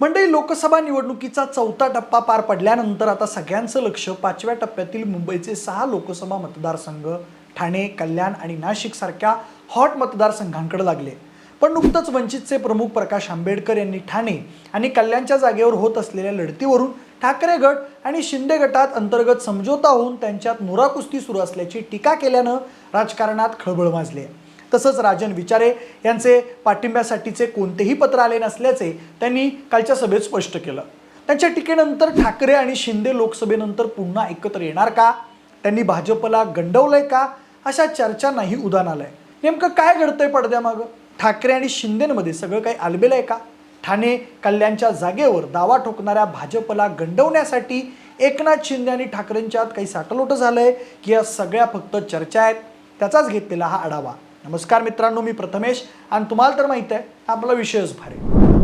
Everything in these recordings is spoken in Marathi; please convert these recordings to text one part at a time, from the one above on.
मंडळी लोकसभा निवडणुकीचा चौथा टप्पा पार पडल्यानंतर आता सगळ्यांचं लक्ष पाचव्या टप्प्यातील मुंबईचे सहा लोकसभा मतदारसंघ ठाणे कल्याण आणि नाशिक सारख्या हॉट मतदारसंघांकडे लागले. पण नुकतंच वंचितचे प्रमुख प्रकाश आंबेडकर यांनी ठाणे आणि कल्याणच्या जागेवर होत असलेल्या लढतीवरून ठाकरे गट आणि शिंदे गटात अंतर्गत समझोता होऊन त्यांच्यात नुराकुस्ती सुरू असल्याची टीका केल्यानं राजकारणात खळबळ माजली आहे. तसंच राजन विचारे यांचे पाठिंब्यासाठीचे कोणतेही पत्र आले नसल्याचे त्यांनी कालच्या सभेत स्पष्ट केलं. त्यांच्या टीकेनंतर ठाकरे आणि शिंदे लोकसभेनंतर पुन्हा एकत्र येणार का? त्यांनी भाजपला गंडवलंय का? अशा चर्चांनाही उदान आलंय. नेमकं काय घडतंय पडद्यामागं? ठाकरे आणि शिंदेमध्ये सगळं काही आलबेलं आहे का? ठाणे कल्याणच्या जागेवर दावा ठोकणाऱ्या भाजपला गंडवण्यासाठी एकनाथ शिंदे आणि ठाकरेंच्यात काही साटलोटं झालंय की या सगळ्या फक्त चर्चा आहेत? त्याचाच घेतलेला हा आढावा. नमस्कार मित्रांनो मी प्रथमेश आणि तुम्हाला तर माहीत आहे आपला विषयच भारी.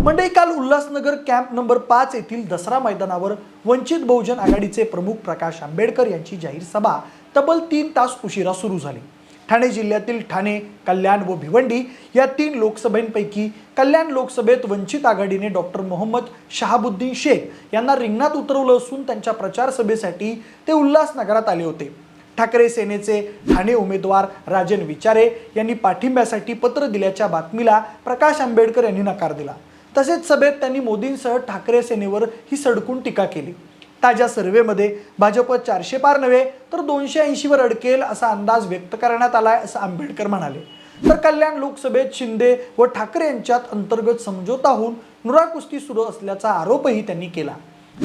मंडई काल उल्हासनगर कॅम्प नंबर पाच येथील दसरा मैदानावर वंचित बहुजन आघाडीचे प्रमुख प्रकाश आंबेडकर यांची जाहीर सभा तब्बल तीन तास उशिरा सुरू झाली. ठाणे जिल्ह्यातील ठाणे कल्याण व भिवंडी या तीन लोकसभेंपैकी कल्याण लोकसभेत वंचित आघाडीने डॉक्टर मोहम्मद शहाबुद्दीन शेख यांना रिंगणात उतरवलं असून त्यांच्या प्रचार सभेसाठी ते उल्हासनगरात आले होते. ठाकरे सेनेचे ठाणे उमेदवार राजन विचारे यांनी पाठिंब्यासाठी पत्र दिल्याच्या बातमीला प्रकाश आंबेडकर यांनी नकार दिला. तसेच सभेत त्यांनी मोदींसह ठाकरे सेनेवर ही सडकून टीका केली. ताज्या सर्व्हेमध्ये भाजप चारशे पार नव्हे तर दोनशे ऐंशीवर अडकेल असा अंदाज व्यक्त करण्यात आलाय असं आंबेडकर म्हणाले. तर कल्याण लोकसभेत शिंदे व ठाकरे यांच्यात अंतर्गत समझोता होऊन नुराकुस्ती सुरू असल्याचा आरोपही त्यांनी केला.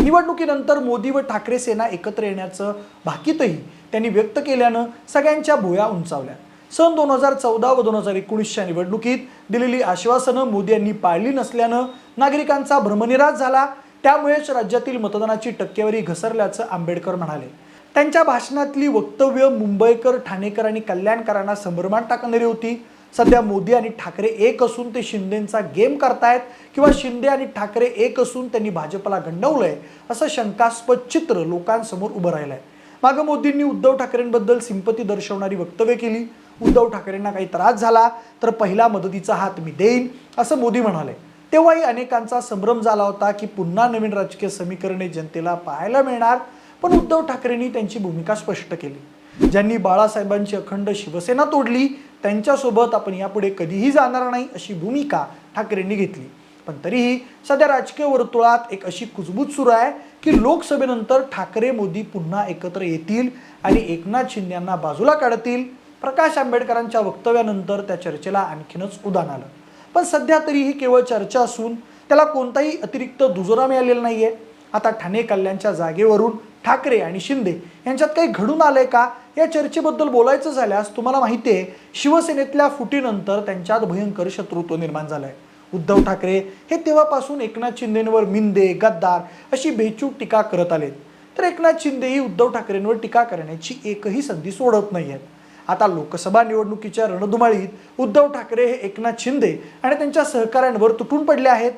निवडणुकीनंतर मोदी व ठाकरे सेना एकत्र येण्याचं भाकीतही त्यांनी व्यक्त केल्यानं सगळ्यांच्या भुया उंचावल्या. सन दोन हजार चौदा व दोन हजार एकोणीसच्या निवडणुकीत दिलेली आश्वासनं मोदी यांनी पाळली नसल्यानं नागरिकांचा भ्रमनिरास झाला. त्यामुळेच राज्यातील मतदानाची टक्केवारी घसरल्याचं आंबेडकर म्हणाले. त्यांच्या भाषणातली वक्तव्य मुंबईकर ठाणेकर आणि कल्याणकरांना संभ्रमात टाकणारी होती. सध्या मोदी आणि ठाकरे एक असून ते शिंदेचा गेम करतायत किंवा शिंदे आणि ठाकरे एक असून त्यांनी भाजपला गंडवलंय असं शंकास्पद चित्र लोकांसमोर उभं राहिलंय. मागं मोदींनी उद्धव ठाकरेंबद्दल सिंपती दर्शवणारी वक्तव्य केली. उद्धव ठाकरेंना काही त्रास झाला तर पहिला मदतीचा हात मी देईन असं मोदी म्हणाले. तेव्हाही अनेकांचा संभ्रम झाला होता की पुन्हा नवीन राजकीय समीकरणे जनतेला पाहायला मिळणार पण उद्धव ठाकरेंनी त्यांची भूमिका स्पष्ट केली. ज्यांनी बाळासाहेबांची अखंड शिवसेना तोडली त्यांच्यासोबत आपण यापुढे कधीही जाणार नाही अशी भूमिका ठाकरेंनी घेतली. पण तरीही सध्या राजकीय वर्तुळात एक अशी कुजबूज सुरू आहे की लोकसभेनंतर ठाकरे मोदी पुन्हा एकत्र येतील आणि एकनाथ शिंदेंना बाजूला काढतील. प्रकाश आंबेडकरांच्या वक्तव्यानंतर त्या चर्चेला आणखीनच उदान आलं. पण सध्या तरी ही केवळ चर्चा असून त्याला कोणताही अतिरिक्त दुजोरा मिळालेला नाहीये. आता ठाणे कल्याणच्या जागेवरून ठाकरे आणि शिंदे यांच्यात काही घडून आलंय का? या चर्चेबद्दल बोलायचं झाल्यास तुम्हाला माहिती आहे शिवसेनेतल्या फुटीनंतर त्यांच्यात भयंकर शत्रुत्व निर्माण झालंय. उद्धव ठाकरे हे तेव्हापासून एकनाथ शिंदेंवर मिंदे गद्दार अशी बेचूक टीका करत आलेत. तर एकनाथ शिंदे ही उद्धव ठाकरेंवर टीका करण्याची एकही संधी सोडत नाही आहेत आता लोकसभा निवडणुकीच्या रणधुमाळीत उद्धव ठाकरे हे एकनाथ शिंदे आणि त्यांच्या सहकाऱ्यांवर तुटून पडले आहेत.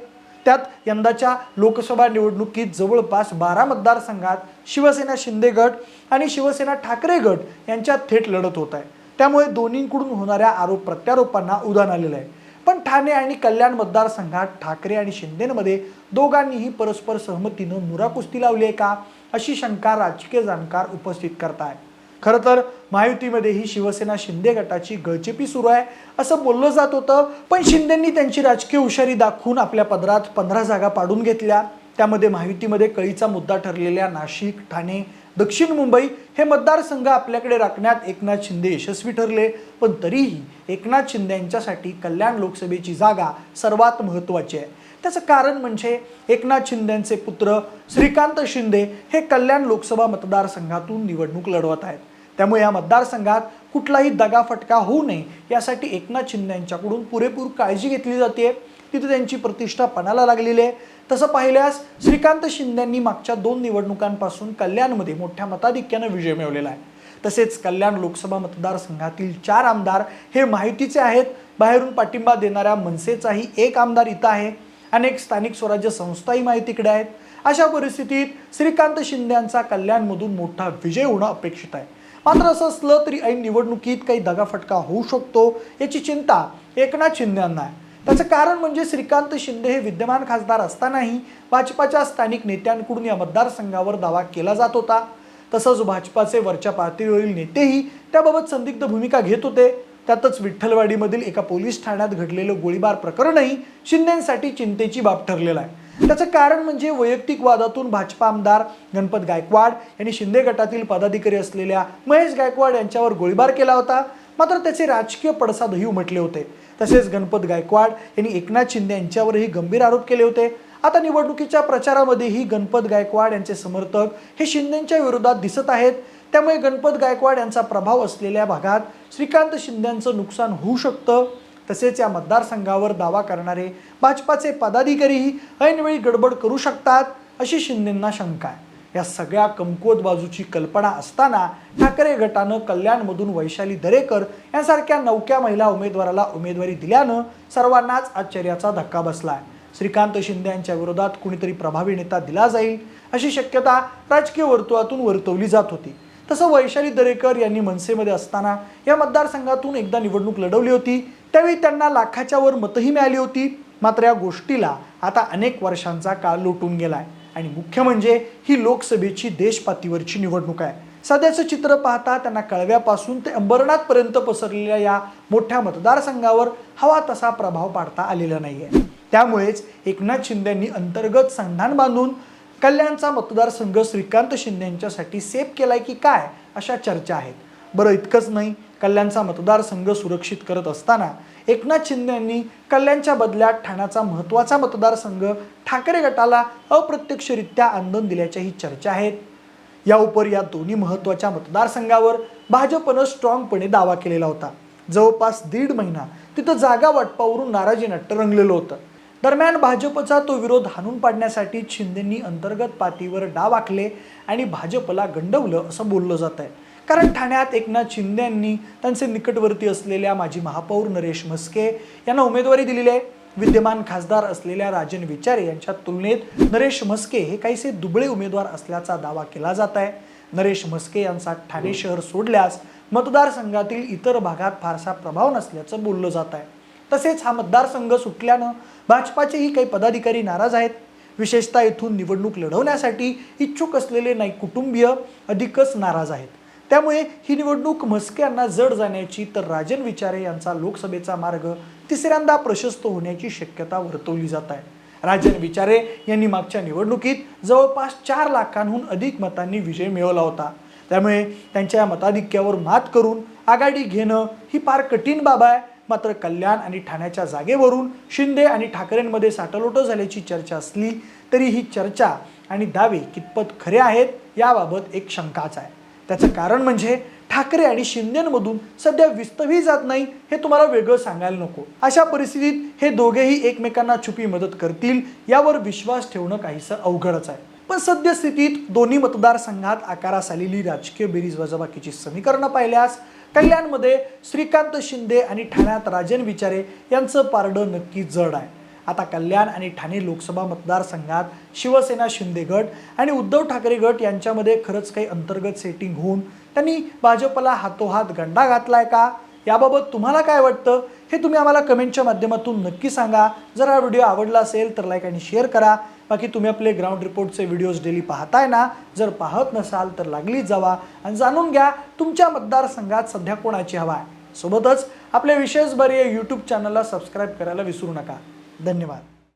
त्यात यंदाच्या लोकसभा निवडणुकीत जवळपास बारा मतदारसंघात शिवसेना शिंदे गट आणि शिवसेना ठाकरे गट यांच्यात थेट लढत होत आहे. त्यामुळे दोन्हींकडून होणाऱ्या आरोप प्रत्यारोपांना उधाण आलेलं आहे. पण ठाणे आणि कल्याण मतदारसंघात ठाकरे आणि शिंदेमध्ये दोघांनीही परस्पर सहमतीनं नुराकुस्ती लावली आहे का? अशी शंका राजकीय जाणकार उपस्थित करताय खरं तर महायुतीमध्ये ही शिवसेना शिंदे गटाची गळचेपी सुरू आहे असं बोललं जात होतं पण शिंदेंनी त्यांची राजकीय हुशारी दाखवून आपल्या पदरात पंधरा जागा पाडून घेतल्या. त्यामध्ये महायुतीमध्ये कळीचा मुद्दा ठरलेल्या नाशिक ठाणे दक्षिण मुंबई हे मतदारसंघ आपल्याकडे राखण्यात एकनाथ शिंदे यशस्वी ठरले. पण तरीही एकनाथ शिंदे यांच्यासाठी कल्याण लोकसभेची जागा सर्वात महत्त्वाची आहे. त्याचं कारण म्हणजे एकनाथ शिंदेचे पुत्र श्रीकांत शिंदे हे कल्याण लोकसभा मतदारसंघातून निवडणूक लढवत आहेत. त्यामुळे या मतदारसंघात कुठलाही दगाफटका होऊ नये यासाठी एकनाथ शिंदे यांच्याकडून पुरेपूर काळजी घेतली जाते तिथे त्यांची प्रतिष्ठा पणाला लागलेली आहे. तसं पाहिल्यास श्रीकांत शिंदेंनी मागच्या दोन निवडणुकांपासून कल्याणमध्ये मोठ्या मताधिक्यानं विजय मिळवलेला आहे. तसेच कल्याण लोकसभा मतदारसंघातील चार आमदार हे माहितीचे आहेत. बाहेरून पाठिंबा देणाऱ्या मनसेचाही एक आमदार इथं आहे. अनेक स्थानिक स्वराज्य संस्थाही माहितीकडे आहेत. अशा परिस्थितीत श्रीकांत शिंदे यांचा कल्याणमधून मोठा विजय होणं अपेक्षित आहे. मात्र असं असलं तरी ऐन निवडणुकीत काही दगाफटका होऊ शकतो याची चिंता एकनाथ शिंदे यांना आहे. त्याचं कारण म्हणजे श्रीकांत शिंदे हे विद्यमान खासदार असतानाही भाजपाच्या स्थानिक नेत्यांकडून या मतदारसंघावर दावा केला जात होता. तसंच भाजपाचे वरच्या पातळीवरील नेतेही त्याबाबत संदिग्ध भूमिका घेत होते. त्यातच विठ्ठलवाडीमधील एका पोलीस ठाण्यात घडलेलं गोळीबार प्रकरणही शिंदेसाठी चिंतेची बाब ठरलेलं आहे. त्याचं कारण म्हणजे वैयक्तिक वादातून भाजपा आमदार गणपत गायकवाड यांनी शिंदे गटातील पदाधिकारी असलेल्या महेश गायकवाड यांच्यावर गोळीबार केला होता. मात्र त्याचे राजकीय पडसादही उमटले होते. तसेच गणपत गायकवाड यांनी एकनाथ शिंदे यांच्यावरही गंभीर आरोप केले होते. आता निवडणुकीच्या प्रचारामध्येही गणपत गायकवाड यांचे समर्थक हे शिंदेच्या विरोधात दिसत आहेत. त्यामुळे गणपत गायकवाड यांचा प्रभाव असलेल्या भागात श्रीकांत शिंदेचं नुकसान होऊ शकतं. तसेच या मतदारसंघावर दावा करणारे भाजपाचे पदाधिकारीही ऐनवेळी गडबड करू शकतात अशी शिंदेंना शंका आहे. या सगळ्या कमकुवत बाजूची कल्पना असताना ठाकरे गटानं कल्याणमधून वैशाली दरेकर यांसारख्या नवक्या महिला उमेदवाराला उमेदवारी दिल्यानं सर्वांनाच आश्चर्याचा धक्का बसलाय. श्रीकांत शिंदे यांच्या विरोधात कुणीतरी प्रभावी नेता दिला जाईल अशी शक्यता राजकीय वर्तुळातून वर्तवली जात होती. तसं वैशाली दरेकर यांनी मनसेमध्ये असताना या मतदारसंघातून एकदा निवडणूक लढवली होती त्यावेळी त्यांना लाखाच्या वर मतंही मिळाली होती. मात्र या गोष्टीला आता अनेक वर्षांचा काळ लोटून आहे आणि मुख्य म्हणजे ही लोकसभेची देशपातळीवरची निवडणूक आहे. सध्याचं चित्र पाहता त्यांना कळव्यापासून ते अंबरनाथपर्यंत पसरलेल्या या मोठ्या मतदारसंघावर हवा तसा प्रभाव पाडता आलेला नाही आहे त्यामुळेच एकनाथ शिंदेंनी अंतर्गत संधान बांधून कल्याणचा मतदारसंघ श्रीकांत शिंदेंच्यासाठी सेफ केलाय की काय अशा चर्चा आहेत. बरं इतकंच नाही. कल्याणचा मतदारसंघ सुरक्षित करत असताना एकनाथ शिंदे यांनी कल्याणच्या बदल्यात ठाण्याचा महत्त्वाचा मतदारसंघ ठाकरे गटाला अप्रत्यक्षरित्या आंदोलन दिल्याच्याही चर्चा आहेत. या उपर या दोन्ही महत्त्वाच्या मतदारसंघावर भाजपनं स्ट्रॉंगपणे दावा केलेला होता. जवळपास दीड महिना तिथं जागा वाटपावरून नाराजी नाट्य रंगलेलं होतं. दरम्यान भाजपचा तो विरोध हाणून पाडण्यासाठी शिंदेंनी अंतर्गत पातळीवर डाव आखले आणि भाजपला गंडवलं असं बोललं जात आहे कारण ठाण्यात एकनाथ शिंदे यांनी त्यांचे निकटवर्ती असलेल्या माजी महापौर नरेश म्हस्के यांना उमेदवारी दिलेली आहे. विद्यमान खासदार असलेल्या राजन विचारे यांच्या तुलनेत नरेश म्हस्के हे काहीसे दुबळे उमेदवार असल्याचा दावा केला जात आहे. नरेश म्हस्के यांचा ठाणे शहर सोडल्यास मतदारसंघातील इतर भागात फारसा प्रभाव नसल्याचं बोललं जात आहे. तसेच हा मतदारसंघ सुटल्यानं भाजपाचेही काही पदाधिकारी नाराज आहेत. विशेषतः इथून निवडणूक लढवण्यासाठी इच्छुक असलेले नाही कुटुंबीय अधिकच नाराज आहेत. त्यामुळे ही निवडणूक म्हस्के यांना जड जाण्याची तर राजन विचारे यांचा लोकसभेचा मार्ग तिसऱ्यांदा प्रशस्त होण्याची शक्यता वर्तवली जात आहे. राजन विचारे यांनी मागच्या निवडणुकीत जवळपास चार लाखांहून अधिक मतांनी विजय मिळवला होता. त्यामुळे त्यांच्या या मताधिक्यावर मात करून आघाडी घेणं ही फार कठीण बाब आहे. मात्र कल्याण आणि ठाण्याच्या जागेवरून शिंदे आणि ठाकरेंमध्ये साटलोटं झाल्याची चर्चा असली तरी ही चर्चा आणि दावे कितपत खरे आहेत याबाबत एक शंकाच आहे. त्याचं कारण म्हणजे ठाकरे आणि शिंदेमधून सध्या विस्तवी जात नाही हे तुम्हाला वेगळं सांगायला नको. अशा परिस्थितीत हे दोघेही एकमेकांना छुपी मदत करतील यावर विश्वास ठेवणं काहीसं अवघडच आहे. पण सद्यस्थितीत दोन्ही मतदारसंघात आकारास आलेली राजकीय बेरीज वजाबाकीची समीकरणं पाहिल्यास कल्याणमध्ये श्रीकांत शिंदे आणि ठाण्यात राजन विचारे यांचं पारडं नक्की जड आहे. आता कल्याण आणि ठाणे लोकसभा मतदारसंघात शिवसेना शिंदे गट आणि उद्धव ठाकरे गट यांच्यामध्ये खरंच काही अंतर्गत सेटिंग होऊन त्यांनी भाजपला हातोहात गंडा घातलाय का? याबाबत तुम्हाला काय वाटतं? हे तुम्ही आम्हाला कमेंटच्या माध्यमातून नक्की सांगा. जर हा व्हिडिओ आवडला असेल तर लाईक आणि शेअर करा. बाकी तुम्ही आपले ग्राउंड रिपोर्टचे व्हिडिओज डेली पाहताय ना? जर पाहत नसाल तर लागलीच जावा आणि जाणून घ्या तुमच्या मतदारसंघात सध्या कोणाची हवा आहे. सोबतच आपल्या विशेष बरे यूट्यूब चॅनलला सबस्क्राईब करायला विसरू नका. धन्यवाद.